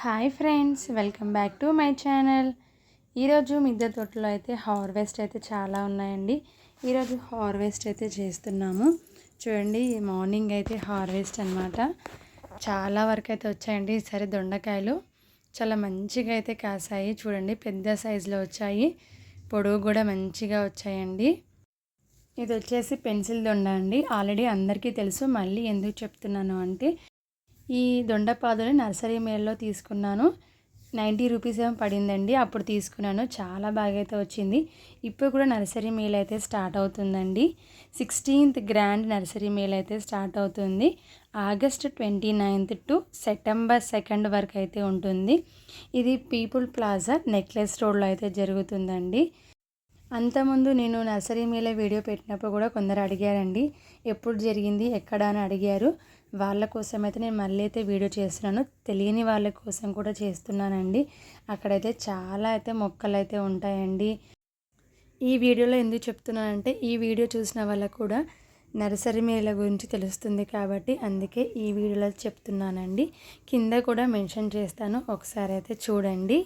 Hi friends welcome back to my channel. ఈరోజు మిద్దె తోటలో అయితే హార్వెస్ట్ అయితే చాలా ఉన్నాయండి. ఈరోజు హార్వెస్ట్ అయితే చేస్తున్నాము. చూడండి మార్నింగ్ అయితే హార్వెస్ట్ అనమాట చాలా వరకు అయితే వచ్చాయండి. ఈసారి దొండకాయలు చాలా మంచిగా అయితే కాసాయి. చూడండి పెద్ద సైజులో వచ్చాయి. పొడవు కూడా మంచిగా వచ్చాయండి. ఇది వచ్చేసి పెన్సిల్ దొండ అండి. ఆల్రెడీ అందరికీ తెలుసు మళ్ళీ ఎందుకు చెప్తున్నాను అంటే ఈ దొండపాదుని నర్సరీ మేల్లో తీసుకున్నాను. నైంటీ రూపీస్ ఏమో పడిందండి. అప్పుడు తీసుకున్నాను. చాలా బాగా అయితే వచ్చింది. ఇప్పుడు కూడా నర్సరీ మేల్ అయితే స్టార్ట్ అవుతుందండి. సిక్స్టీన్త్ గ్రాండ్ నర్సరీ మేల్ అయితే స్టార్ట్ అవుతుంది. August twenty ninth to September second వరకు అయితే ఉంటుంది. ఇది పీపుల్ ప్లాజా నెక్లెస్ రోడ్లో అయితే జరుగుతుందండి. అంతకుముందు నేను నర్సరీ మేళ వీడియో పెట్టినప్పుడు కూడా కొందరు అడిగారండి. ఎప్పుడు జరిగింది? ఎక్కడ అని అడిగారు. వాళ్ళ కోసం అయితే నేను మళ్ళీ అయితే వీడియో చేస్తున్నాను. తెలియని వాళ్ళ కోసం కూడా చేస్తున్నానండి. అక్కడైతే చాలా అయితే మొక్కలు అయితే ఉంటాయండి. ఈ వీడియోలో ఎందుకు చెప్తున్నానంటే ఈ వీడియో చూసిన వాళ్ళకు కూడా నర్సరీ మేళ గురించి తెలుస్తుంది కాబట్టి అందుకే ఈ వీడియోలో చెప్తున్నానండి. కింద కూడా మెన్షన్ చేస్తాను. ఒకసారి అయితే చూడండి.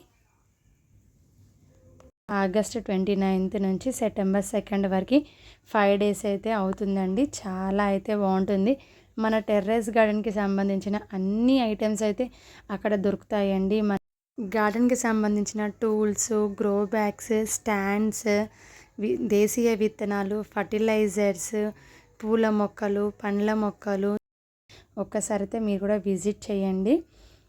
ఆగస్ట్ ట్వంటీ నైన్త్ నుంచి సెప్టెంబర్ సెకండ్ వరకు ఫైవ్ డేస్ అయితే అవుతుందండి. చాలా అయితే బాగుంటుంది. మన టెర్రస్ గార్డెన్కి సంబంధించిన అన్ని ఐటమ్స్ అయితే అక్కడ దొరుకుతాయండి. మన గార్డెన్కి సంబంధించిన టూల్స్ గ్రో బ్యాగ్స్ స్టాండ్స్ దేశీయ విత్తనాలు ఫర్టిలైజర్స్ పూల మొక్కలు పండ్ల మొక్కలు ఒక్కసారి అయితే మీరు కూడా విజిట్ చేయండి.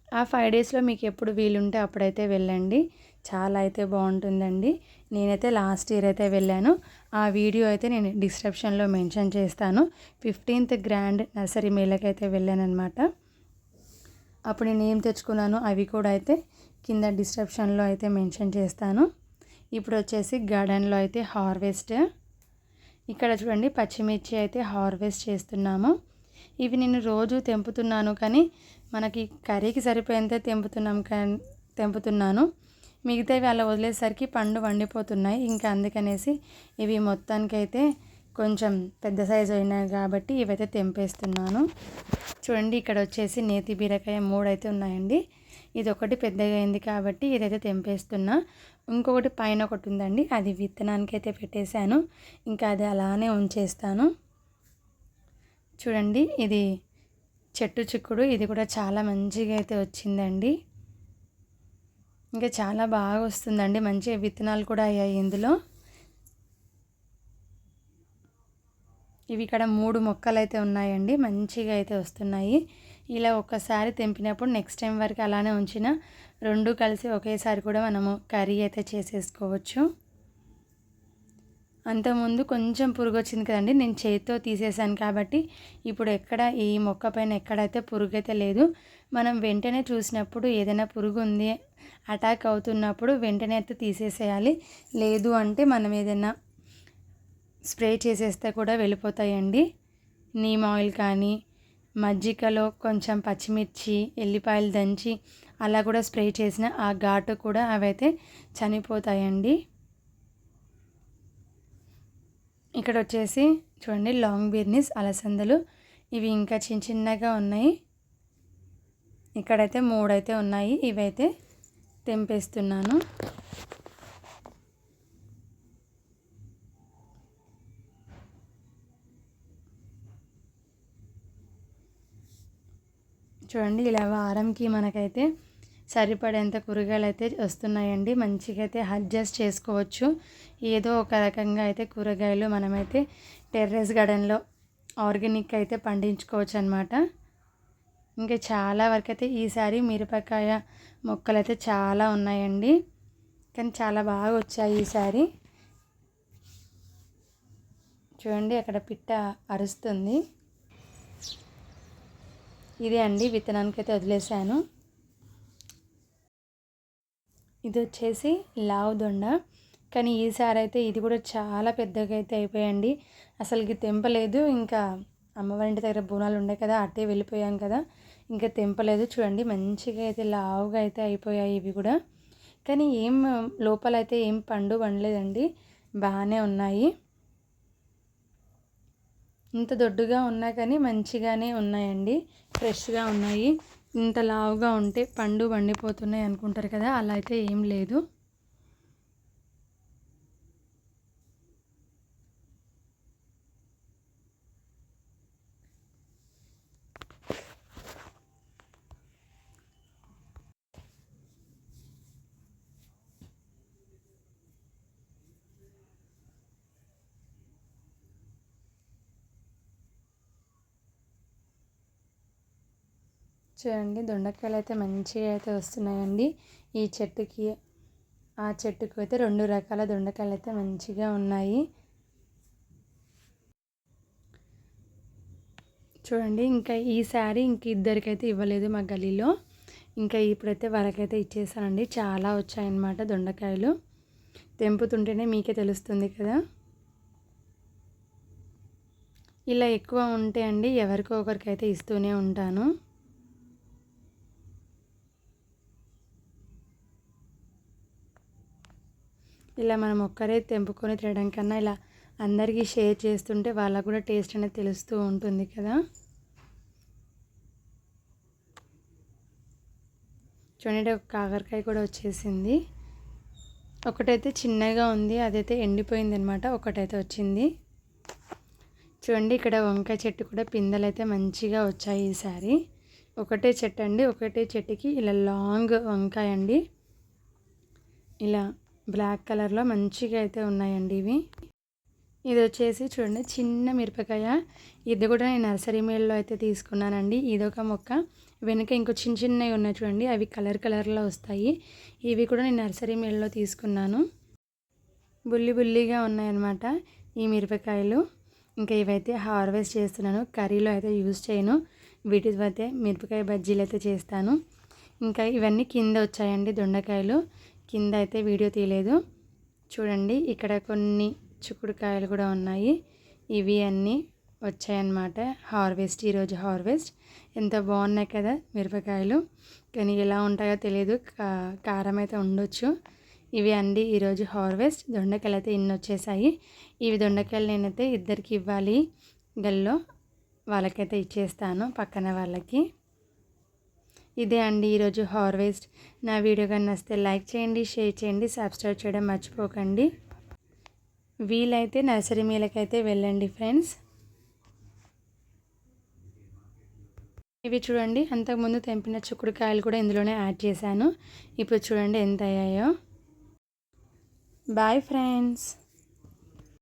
ఆ ఫైవ్ డేస్లో మీకు ఎప్పుడు వీలుంటే అప్పుడైతే వెళ్ళండి. చాలా అయితే బాగుంటుందండి. నేనైతే లాస్ట్ ఇయర్ అయితే వెళ్ళాను. ఆ వీడియో అయితే నేను డిస్క్రిప్షన్లో మెన్షన్ చేస్తాను. ఫిఫ్టీన్త్ గ్రాండ్ నర్సరీ మేళకి అయితే వెళ్ళాను అనమాట అప్పుడు నేను ఏం తెచ్చుకున్నాను అవి కూడా అయితే కింద డిస్క్రిప్షన్లో అయితే మెన్షన్ చేస్తాను. ఇప్పుడు వచ్చేసి గార్డెన్లో అయితే హార్వెస్ట్. ఇక్కడ చూడండి పచ్చిమిర్చి అయితే హార్వెస్ట్ చేస్తున్నాము. ఇవి నేను రోజు తెంపుతున్నాను కానీ మనకి కర్రీకి సరిపోయేంత తెంపుతున్నాం కా తెంపుతున్నాను. మిగతావి అలా వదిలేసరికి పండు వండిపోతున్నాయి. ఇంకా అందుకనేసి ఇవి మొత్తానికైతే కొంచెం పెద్ద సైజు అయినాయి కాబట్టి ఇవైతే తెంపేస్తున్నాను. చూడండి ఇక్కడ వచ్చేసి నేతి బీరకాయ మూడు అయితే ఉన్నాయండి. ఇది ఒకటి పెద్దగా అయింది కాబట్టి ఇదైతే తెంపేస్తున్నా. ఇంకొకటి పైన ఒకటి ఉందండి. అది విత్తనానికి అయితే పెట్టేశాను. ఇంకా అది అలానే ఉంచేస్తాను. చూడండి ఇది చెట్టు చిక్కుడు. ఇది కూడా చాలా మంచిగా అయితే వచ్చిందండి. ఇంకా చాలా బాగా వస్తుందండి మంచి విత్తనాలు కూడా అయ్యాయి ఇందులో. ఇవి ఇక్కడ మూడు మొక్కలు అయితే ఉన్నాయండి. మంచిగా అయితే వస్తున్నాయి. ఇలా ఒక్కసారి తెంపినప్పుడు నెక్స్ట్ టైం వరకు అలానే ఉంచిన రెండు కలిసి ఒకేసారి కూడా మనము కర్రీ అయితే చేసేసుకోవచ్చు. అంతకుముందు కొంచెం పురుగు వచ్చింది కదండి. నేను చేతితో తీసేసాను కాబట్టి ఇప్పుడు ఎక్కడ ఈ మొక్క పైన ఎక్కడైతే పురుగు అయితే లేదు మనం వెంటనే చూసినప్పుడు ఏదైనా పురుగు ఉంది అటాక్ అవుతున్నప్పుడు వెంటనే అయితే తీసేసేయాలి. లేదు అంటే మనం ఏదైనా స్ప్రే చేసేస్తే కూడా వెళ్ళిపోతాయండి. నీమ్ ఆయిల్ కానీ మజ్జిగలో కొంచెం పచ్చిమిర్చి ఎల్లిపాయలు దంచి అలా కూడా స్ప్రే చేసిన ఆ ఘాటు కూడా అవైతే చనిపోతాయండి. ఇక్కడ వచ్చేసి చూడండి లాంగ్ బిర్నీస్ అలసందలు. ఇవి ఇంకా చిన్న చిన్నగా ఉన్నాయి. ఇక్కడైతే మూడైతే ఉన్నాయి. ఇవైతే తెంపేస్తున్నాను. చూడండి ఇలా వారంకి మనకైతే సరిపడేంత కూరగాయలు అయితే వస్తున్నాయండి. మంచిగా అయితే అడ్జస్ట్ చేసుకోవచ్చు. ఏదో ఒక రకంగా అయితే కూరగాయలు మనమైతే టెర్రస్ గార్డెన్లో ఆర్గానిక్ అయితే పండించుకోవచ్చు అనమాట ఇంకా చాలా వరకు అయితే ఈసారి మిరపకాయ మొక్కలు అయితే చాలా ఉన్నాయండి. కానీ చాలా బాగా వచ్చాయి ఈసారి చూడండి అక్కడ పిట్ట అరుస్తుంది. ఇదే అండి విత్తనానికి అయితే వదిలేశాను ఇది వచ్చేసి లావు దొండ. కానీ ఈసారి అయితే ఇది కూడా చాలా పెద్దగా అయితే అయిపోయండి అసలుకి తెంపలేదు ఇంకా అమ్మవారింటి దగ్గర బోనాలు ఉండే కదా అట్టే వెళ్ళిపోయాం కదా. ఇంకా తెంపలేదు చూడండి మంచిగా అయితే లావుగా అయితే అయిపోయాయి ఇవి కూడా. కానీ ఏం లోపల అయితే ఏం పండు పండలేదండి. బాగానే ఉన్నాయి. ఇంత దొడ్డుగా ఉన్నా కానీ మంచిగానే ఉన్నాయండి. ఫ్రెష్గా ఉన్నాయి. ఇంత లావుగా ఉంటే పండు వండిపోతున్నాయి అనుకుంటారు కదా అలా అయితే ఏం లేదు. చూడండి దొండకాయలు అయితే మంచిగా అయితే వస్తున్నాయండి. ఈ చెట్టుకి ఆ చెట్టుకు అయితే రెండు రకాల దొండకాయలు అయితే మంచిగా ఉన్నాయి. చూడండి ఇంకా ఈ శారీ ఇంక ఇద్దరికైతే ఇవ్వలేదు మా గలీలో ఇంకా ఇప్పుడైతే వాళ్ళకైతే ఇచ్చేసానండి. చాలా వచ్చాయన్నమాట దొండకాయలు. తెంపుతుంటేనే మీకే తెలుస్తుంది కదా. ఇలా ఎక్కువ ఉంటే అండి ఎవరికో ఒకరికైతే ఇస్తూనే ఉంటాను. ఇలా మనం ఒక్కరే తెంపుకొని తినడం కన్నా ఇలా అందరికీ షేర్ చేస్తుంటే వాళ్ళకు కూడా టేస్ట్ అనేది తెలుస్తూ ఉంటుంది కదా. చూడండి ఒక కాకరకాయ కూడా వచ్చేసింది. ఒకటైతే చిన్నగా ఉంది అదైతే ఎండిపోయింది అనమాట ఒకటైతే వచ్చింది. చూడండి ఇక్కడ వంకాయ చెట్టు కూడా పిందెలు అయితే మంచిగా వచ్చాయి ఈసారి. ఒకటే చెట్టు అండి ఒకటే చెట్టుకి ఇలా లాంగ్ వంకాయ అండి. ఇలా బ్లాక్ కలర్లో మంచిగా అయితే ఉన్నాయండి ఇవి. ఇది వచ్చేసి చూడండి చిన్న మిరపకాయ. ఇది కూడా నేను నర్సరీ మేల్లో అయితే తీసుకున్నానండి. ఇదొక మొక్క. వెనుక ఇంకో చిన్న చిన్నవి ఉన్నాయి చూడండి అవి కలర్ కలర్లో వస్తాయి. ఇవి కూడా నేను నర్సరీ మేల్లో తీసుకున్నాను. బుల్లి బుల్లిగా ఉన్నాయన్నమాట ఈ మిరపకాయలు. ఇంకా ఇవైతే హార్వెస్ట్ చేస్తున్నాను కర్రీలో అయితే యూజ్ చేయను. వీటితో అయితే మిరపకాయ బజ్జీలు అయితే చేస్తాను. ఇంకా ఇవన్నీ కింద వచ్చాయండి దొండకాయలు. కింద అయితే వీడియో తీయలేదు. చూడండి ఇక్కడ కొన్ని చిక్కుడుకాయలు కూడా ఉన్నాయి. ఇవి అన్నీ వచ్చాయన్నమాట. హార్వెస్ట్ ఈరోజు హార్వెస్ట్. ఎంత బాగున్నాయి కదా మిరపకాయలు. కానీ ఎలా ఉంటాయో తెలియదు కారం అయితే ఉండొచ్చు. ఇవి అండి ఈరోజు హార్వెస్ట్. దొండకాయలు అయితే ఇన్ని వచ్చేసాయి. ఇవి దొండకాయలు నేనైతే ఇద్దరికి ఇవ్వాలి. గల్లో వాళ్ళకైతే ఇచ్చేస్తాను పక్కన వాళ్ళకి. ఇదే అండి ఈరోజు హార్వెస్ట్. నా వీడియో కానీ నచ్చితే లైక్ చేయండి షేర్ చేయండి సబ్స్క్రైబ్ చేయడం మర్చిపోకండి. వీలైతే నర్సరీ మీలకైతే వెళ్ళండి ఫ్రెండ్స్. ఇవి చూడండి అంతకుముందు తెంపిన చిక్కుడుకాయలు కూడా ఇందులోనే యాడ్ చేశాను. ఇప్పుడు చూడండి ఎంత అయ్యాయో. Bye friends.